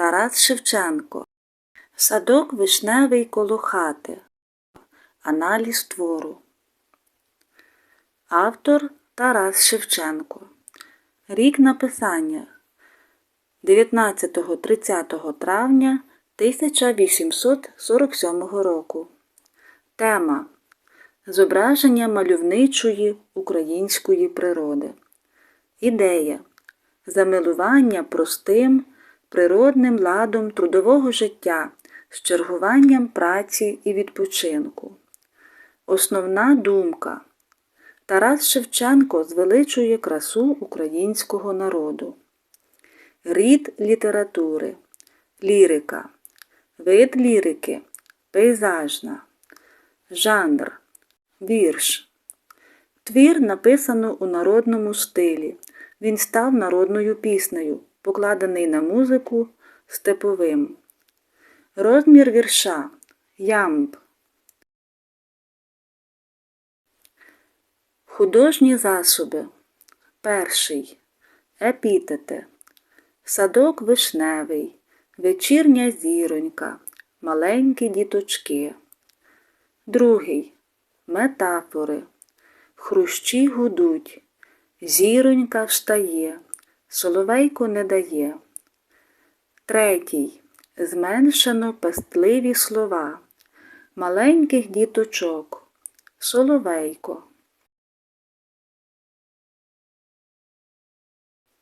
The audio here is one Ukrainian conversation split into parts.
Тарас Шевченко. Садок вишневий коло хати. Аналіз твору. Автор Тарас Шевченко. Рік написання 19-30 травня 1847 року. Тема Зображення мальовничої української природи. Ідея Замилування простим, природним ладом трудового життя з чергуванням праці і відпочинку. Основна думка Тарас Шевченко звеличує красу українського народу. Рід літератури, лірика, вид лірики, пейзажна, жанр, вірш. Твір написано у народному стилі. Він став народною піснею, покладений на музику степовим. Розмір вірша ямб. Художні засоби. Перший. Епітети. Садок вишневий, вечірня зіронька, маленькі діточки. Другий. Метафори. Хрущі гудуть. Зіронька встає, соловейко не дає. Третій. Зменшено пестливі слова. Маленьких діточок. Соловейко.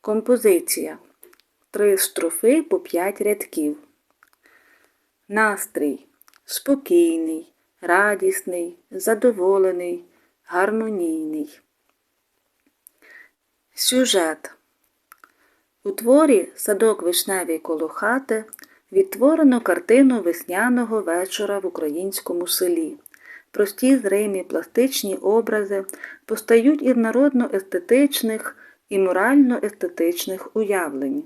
Композиція. Три строфи по п'ять рядків. Настрій спокійний, радісний, задоволений, гармонійний. Сюжет. У творі Садок вишневий коло хати відтворено картину весняного вечора в українському селі. Прості зримі пластичні образи постають із народно-естетичних і морально-естетичних уявлень.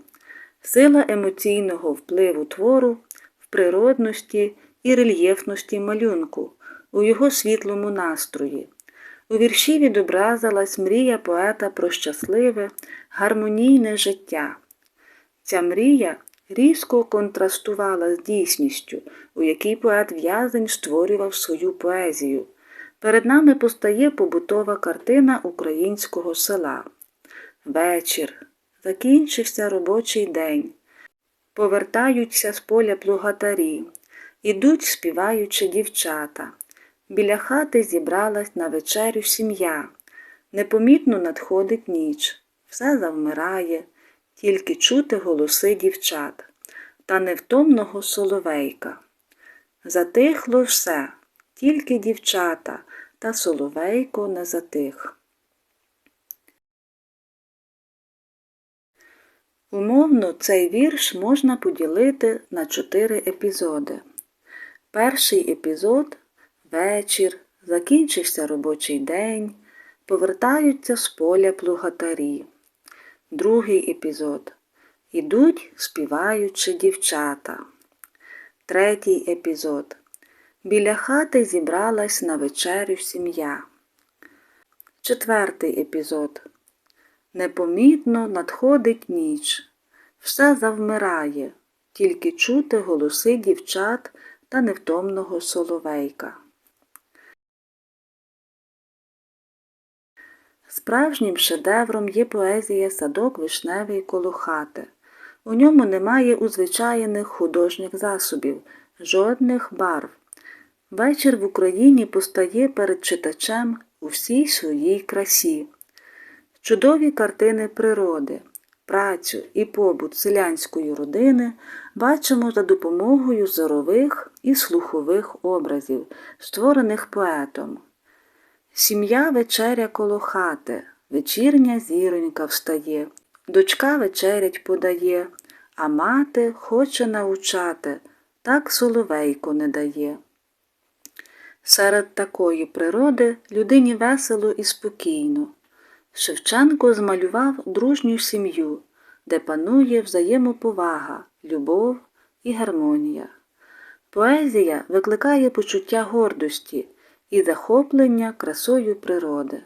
Сила емоційного впливу твору в природності і рельєфності малюнку, у його світлому настрої. У вірші відобразилась мрія поета про щасливе, гармонійне життя. Ця мрія різко контрастувала з дійсністю, у якій поет в'язень створював свою поезію. Перед нами постає побутова картина українського села. Вечір. Закінчився робочий день. Повертаються з поля плугатарі, ідуть співаючи дівчата. Біля хати зібралась на вечерю сім'я. Непомітно надходить ніч, все завмирає, тільки чути голоси дівчат та невтомного соловейка. Затихло все, тільки дівчата, та соловейко не затих. Умовно, цей вірш можна поділити на чотири епізоди. Перший епізод вечір, закінчився робочий день, повертаються з поля плугатарі. Другий епізод. Ідуть, співаючи дівчата. Третій епізод. Біля хати зібралась на вечерю сім'я. Четвертий епізод. Непомітно надходить ніч. Все завмирає, тільки чути голоси дівчат та невтомного соловейка. Справжнім шедевром є поезія Садок вишневий коло хати. У ньому немає узвичайних художніх засобів, жодних барв. Вечір в Україні постає перед читачем у всій своїй красі. Чудові картини природи, працю і побут селянської родини бачимо за допомогою зорових і слухових образів, створених поетом. Сім'я вечеря коло хати, вечірня зіронька встає, дочка вечерять подає, а мати хоче научати, так соловейко не дає. Серед такої природи людині весело і спокійно. Шевченко змалював дружню сім'ю, де панує взаємоповага, любов і гармонія. Поезія викликає почуття гордості і захоплення красою природи.